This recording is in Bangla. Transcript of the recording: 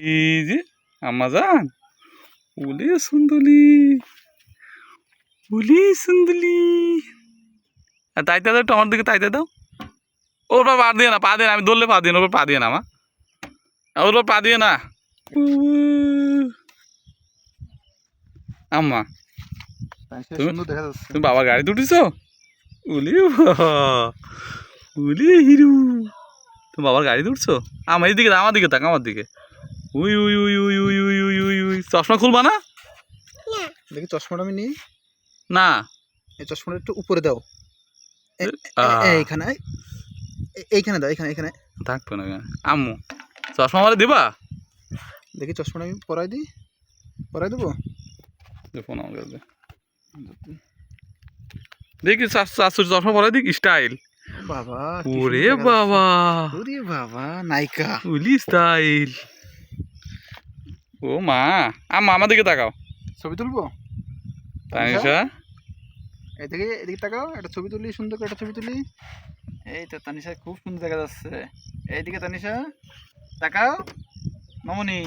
এই যে আমাজান। ওলে সুন্দলি। ওলে সুন্দলি। আর তাইতে দাও একটু আমার দিকে তাইতে দাও। ওর পা পা দিয়ে না পা দিয়ে না আমি দৌড়লে পা দিয়ে না ওর পা দিয়ে না মা। ওর পা দিয়ে না। আম্মা। তুমি- বাবার গাড়িতে উঠেছ? উলি বাবা উলি হিরু। তুমি বাবার গাড়িতে উঠছো? আমার দিকে আমার দিকে তাক আমার দিকে। উই উই উই উই উই উই উই উই উই। চশমা খুলবা না? দেখি চশমাটা আমি নিই। না। এই চশমাটা একটু উপরে দাও। এইখানে এইখানে দাও এইখানে এখানে থাকতো না আম্মু চশমা আমার দিবা? দেখি চশমাটা আমি পরাই দিই। পরাই দেবো? ফোন আমার কাছে দেখি শাশুর চশমা পরে দিক স্টাইল। বাবা ওরে বাবা। ওরে বাবা নাইকা উলি স্টাইল। ও মা আম্মা আমার দিকে তাকাও। ছবি তুলবো? তানিশা এদিকে এদিকে তাকাও একটা ছবি তুলি সুন্দর করে একটা ছবি তুলি। এই তো তানিশা খুব সুন্দর দেখা যাচ্ছে। এইদিকে তানিশা তাকাও। মামনি